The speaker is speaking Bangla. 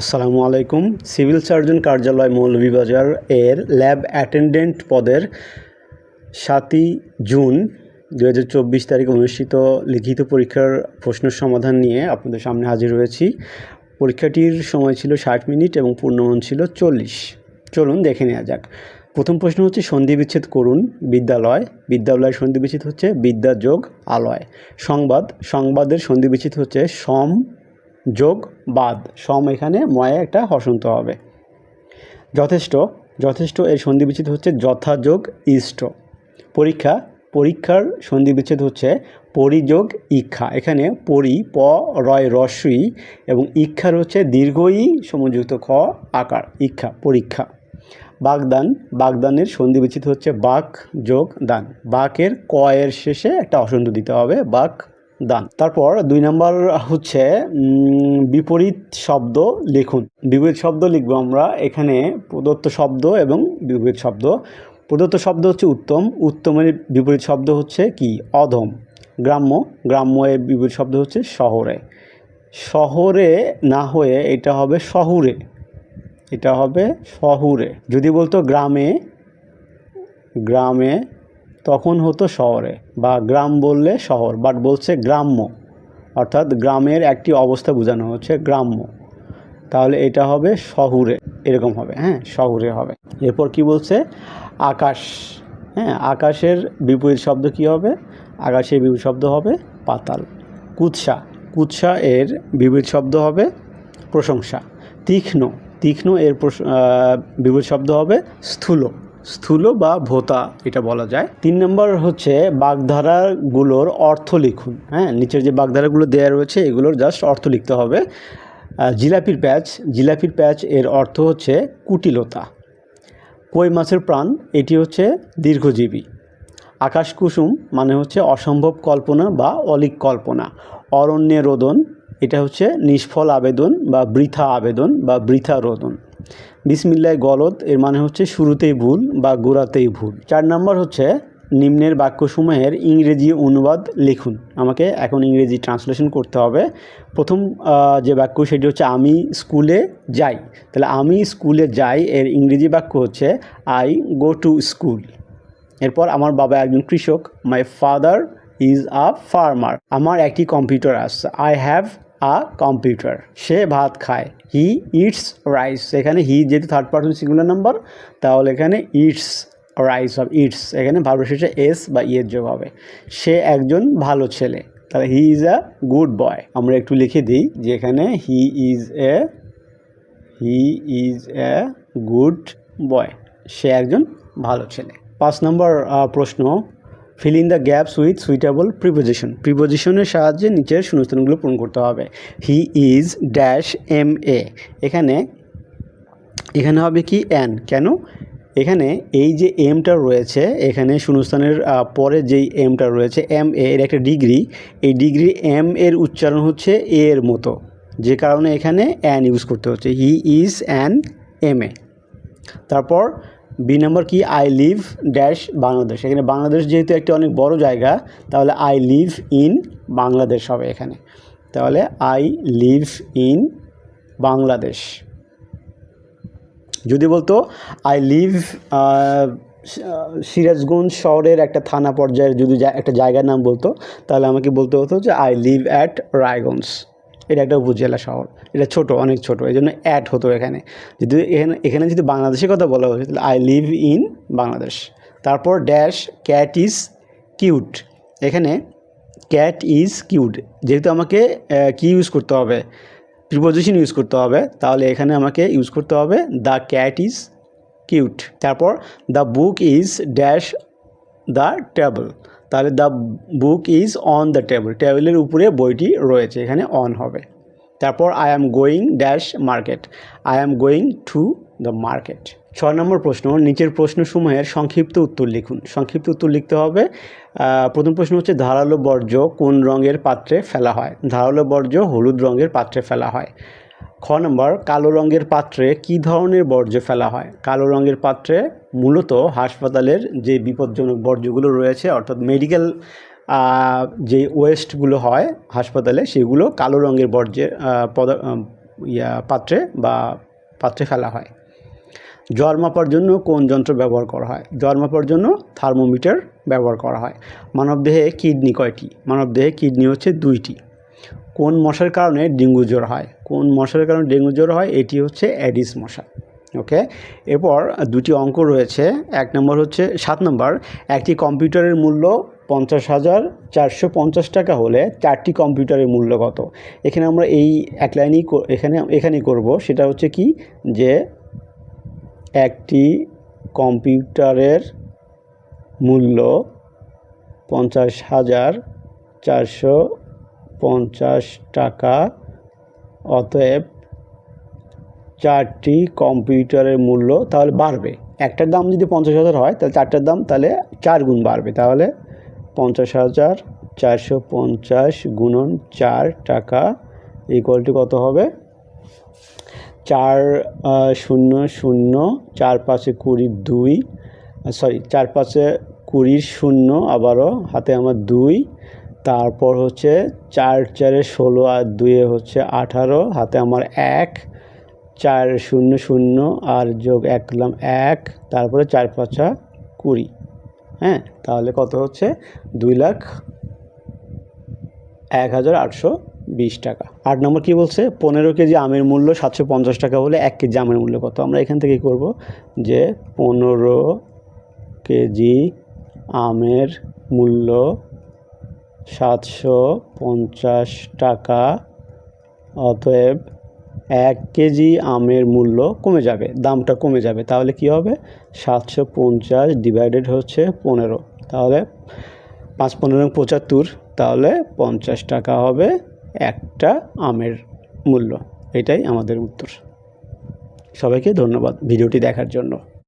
আসসালামু আলাইকুম। সিভিল সার্জন কার্যালয় মৌলভীবাজার এর ল্যাব অ্যাটেন্ডেন্ট পদের সাতই জুন দু হাজার চব্বিশ তারিখে অনুষ্ঠিত লিখিত পরীক্ষার প্রশ্ন সমাধান নিয়ে আপনাদের সামনে হাজির হয়েছি। পরীক্ষাটির সময় ছিল ষাট মিনিট এবং পূর্ণমান ছিল চল্লিশ। চলুন দেখে নেওয়া যাক। প্রথম প্রশ্ন হচ্ছে, সন্ধি বিচ্ছেদ করুন, বিদ্যালয়। বিদ্যালয়ের সন্ধি বিচ্ছেদ হচ্ছে বিদ্যা যোগ আলয়। সংবাদ, সংবাদের সন্ধি বিচ্ছেদ হচ্ছে সম যোগ, বাদ, সম এখানে ময়ে একটা হসন্ত হবে। যথেষ্ট যথেষ্ট এর সন্ধি বিচ্ছেদ হচ্ছে যথাযোগ ইষ্ট। পরীক্ষা, পরীক্ষার সন্ধি বিচ্ছেদ হচ্ছে পরিযোগ ইক্ষা। এখানে পরি, প, রয় রস্যই এবং ইক্ষার হচ্ছে দীর্ঘই সমযুক্ত খ আকার, ইক্ষা, পরীক্ষা। বাগদান, বাগদানের সন্ধি বিচ্ছেদ হচ্ছে বাক যোগ দান। বাকের ক এর শেষে একটা অসন্ত দিতে হবে, বাক দান। তারপর দুই নম্বর হচ্ছে বিপরীত শব্দ লিখুন। বিপরীত শব্দ লিখব আমরা এখানে প্রদত্ত শব্দ এবং বিপরীত শব্দ। প্রদত্ত শব্দ হচ্ছে উত্তম। উত্তমের বিপরীত শব্দ হচ্ছে কি? অধম। গ্রাম্য। গ্রাম্য এর বিপরীত শব্দ হচ্ছে শহরে। শহরে না হয়ে এটা হবে শহুরে। এটা হবে শহুরে। যদি বলতো গ্রামে গ্রামে তখন হতো শহরে বা গ্রাম বললে শহর বাট বলছে গ্রাম্য। অর্থাৎ গ্রামের একটি অবস্থা বোঝানো হচ্ছে গ্রাম্য। তাহলে এটা হবে শহুরে, এরকম হবে হ্যাঁ শহুরে হবে। এরপর কি বলছে? আকাশ হ্যাঁ আকাশের বিপরীত শব্দ কি হবে? আকাশের বিপরীত শব্দ হবে পাতাল। কুৎসা কুৎসা এর বিপরীত শব্দ হবে প্রশংসা। তীক্ষ্ণ তীক্ষ্ণ এর বিপরীত শব্দ হবে স্থূল। স্থূল বা ভোতা এটা বলা যায়। তিন নম্বর হচ্ছে বাগধারাগুলোর অর্থ লিখুন। হ্যাঁ নিচের যে বাগধারাগুলো দেওয়া রয়েছে, এগুলোর জাস্ট অর্থ লিখতে হবে। জিলাপির প্যাচ জিলাপির প্যাচ এর অর্থ হচ্ছে কুটিলতা। কই মাছের প্রাণ, এটি হচ্ছে দীর্ঘজীবী। আকাশ কুসুম মানে হচ্ছে অসম্ভব কল্পনা বা অলিক কল্পনা। অরণ্যে রোদন, এটা হচ্ছে নিষ্ফল আবেদন বা বৃথা আবেদন বা বৃথা রোদন। বিসমিল্লায় গলদ এর মানে হচ্ছে শুরুতেই ভুল বা গোড়াতেই ভুল। চার নম্বর হচ্ছে নিম্নের বাক্যসমূহের ইংরেজি অনুবাদ লিখুন। আমাকে এখন ইংরেজি ট্রান্সলেশন করতে হবে। প্রথম যে বাক্য সেটি হচ্ছে, আমি স্কুলে যাই। তাহলে, আমি স্কুলে যাই এর ইংরেজি বাক্য হচ্ছে আই গো টু স্কুল এরপর, আমার বাবা একজন কৃষক my father is a farmer আমার একটি কম্পিউটার আছে আই হ্যাভ আ কম্পিউটার সে ভাত খায়। হি ইটস রাইস এখানে হি যেহেতু থার্ড পার্সন সিঙ্গুলার নাম্বার তাহলে এখানে ইটস রাইস হবে। ইটস এখানে ভালো শেষে এস বা ইয়ের যোগ হবে। সে একজন ভালো ছেলে। তাহলে he is a good boy আমরা একটু লিখে দিই যে এখানে he is a he is a good boy সে একজন ভালো ছেলে। পাঁচ নম্বর প্রশ্ন। Fill in the gaps with suitable preposition প্রিপোজিশনের সাহায্যে নিচের শূন্যস্থানগুলো পূরণ করতে হবে। He is dash M A এখানে এখানে হবে কি অ্যান কেন? এখানে এই যে এমটা রয়েছে, এখানে শূন্যস্থানের পরে যেই এমটা রয়েছে এম এ এর একটা ডিগ্রি, এই ডিগ্রি এম এর উচ্চারণ হচ্ছে এ এর মতো। যে কারণে এখানে অ্যান ইউজ করতে হচ্ছে। He is an M A তারপর বি নম্বর কি? I live dash Bangladesh. এখানে বাংলাদেশ যেহেতু একটি অনেক বড় জায়গা, তাহলে আই লিভ ইন বাংলাদেশ হবে এখানে। তাহলে আই লিভ ইন বাংলাদেশ। যদি বলতো আই লিভ সিরাজগঞ্জ শহরের একটা থানা পর্যায়ের যদি একটা জায়গার নাম বলতো, তাহলে আমাকে বলতে হতো যে আই লিভ অ্যাট রায়গঞ্জ। এটা একটা উপজেলা শহর। এটা ছোট, অনেক ছোট। এই জন্য অ্যাড হতো এখানে। যদি এখানে এখানে যদি বাংলাদেশের কথা বলা হয়েছে তাহলে আই লিভ ইন বাংলাদেশ তারপর ড্যাশ ক্যাট ইজ কিউট এখানে ক্যাট ইজ কিউট যেহেতু আমাকে কি ইউজ করতে হবে? প্রিপোজিশন ইউজ করতে হবে। তাহলে এখানে আমাকে ইউজ করতে হবে দ্য ক্যাট ইজ কিউট তারপর the book is dash the table তাহলে the book is on the table টেবিলের উপরে বইটি রয়েছে, এখানে অন হবে। তারপর I am going dash market I am going to the market ছয় নম্বর প্রশ্ন, নিচের প্রশ্নসমূহের সংক্ষিপ্ত উত্তর লিখুন। সংক্ষিপ্ত উত্তর লিখতে হবে প্রথম প্রশ্ন হচ্ছে, ধারালো বর্জ্য কোন রঙের পাত্রে ফেলা হয়? ধারালো বর্জ্য হলুদ রঙের পাত্রে ফেলা হয়। খ নম্বর, কালো রঙের পাত্রে কি ধরনের বর্জ্য ফেলা হয়? কালো রঙের পাত্রে মূলত হাসপাতালের যে বিপজ্জনক বর্জ্যগুলো রয়েছে অর্থাৎ মেডিকেল যে ওয়েস্টগুলো হয় হাসপাতালে সেগুলো কালো রঙের বর্জ্যের আহ, পদা ইয়া পাত্রে বা পাত্রে ফেলা হয়। জ্বর মাপার জন্য কোন যন্ত্র ব্যবহার করা হয়? জ্বর মাপার জন্য থার্মোমিটার ব্যবহার করা হয়। মানবদেহে কিডনি কয়টি? মানবদেহে কিডনি হচ্ছে দুইটি। কোন মশার কারণে ডেঙ্গু জ্বর হয়? কোন মশার কারণে ডেঙ্গু জ্বর হয়? এটি হচ্ছে অ্যাডিস মশা। ওকে এরপর দুটি অঙ্ক রয়েছে। এক নম্বর হচ্ছে সাত নম্বর। একটি কম্পিউটারের মূল্য পঞ্চাশ হাজার চারশো পঞ্চাশ টাকা হলে চারটি কম্পিউটারের মূল্য কত? এখানে আমরা এই এক লাইনেই এখানে, এখানেই করব। সেটা হচ্ছে কি? যে একটি কম্পিউটারের মূল্য পঞ্চাশ হাজার চারশো পঞ্চাশ টাকা, অতএব চারটি কম্পিউটারের মূল্য তাহলে বাড়বে। একটার দাম যদি পঞ্চাশ হাজার হয়, তাহলে চারটার দাম তাহলে চার গুণ বাড়বে। তাহলে পঞ্চাশ হাজার চারশো পঞ্চাশ গুণন চার টাকা ইকুয়ালটি কত হবে? চার শূন্য শূন্য, চার পাঁচে কুড়ি, দুই সরি চার পাঁচে কুড়ির শূন্য, আবারও হাতে আমার দুই, তারপর হচ্ছে চার চারে ষোলো আর দুয়ে হচ্ছে আঠারো, হাতে আমার এক চার শূন্য শূন্য আর যোগ এক করলাম এক, তারপরে চার পাঁচা কুড়ি। হ্যাঁ তাহলে কত হচ্ছে? দুই লাখ এক হাজার আটশো বিশ টাকা। আট নম্বর কী বলছে? পনেরো কেজি আমের মূল্য সাতশো পঞ্চাশ টাকা হলে এক কেজি আমের মূল্য কত? আমরা এখান থেকে করব? যে পনেরো কেজি আমের মূল্য সাতশো পঞ্চাশ টাকা, অতএব এক কেজি আমের মূল্য কমে যাবে, দামটা কমে যাবে। তাহলে কি হবে? সাতশো পঞ্চাশ ডিভাইডেড হচ্ছে পনেরো। তাহলে পাঁচ পনেরো পঁচাত্তর, তাহলে পঞ্চাশ টাকা হবে একটা আমের মূল্য। এটাই আমাদের উত্তর। সবাইকে ধন্যবাদ ভিডিওটি দেখার জন্য।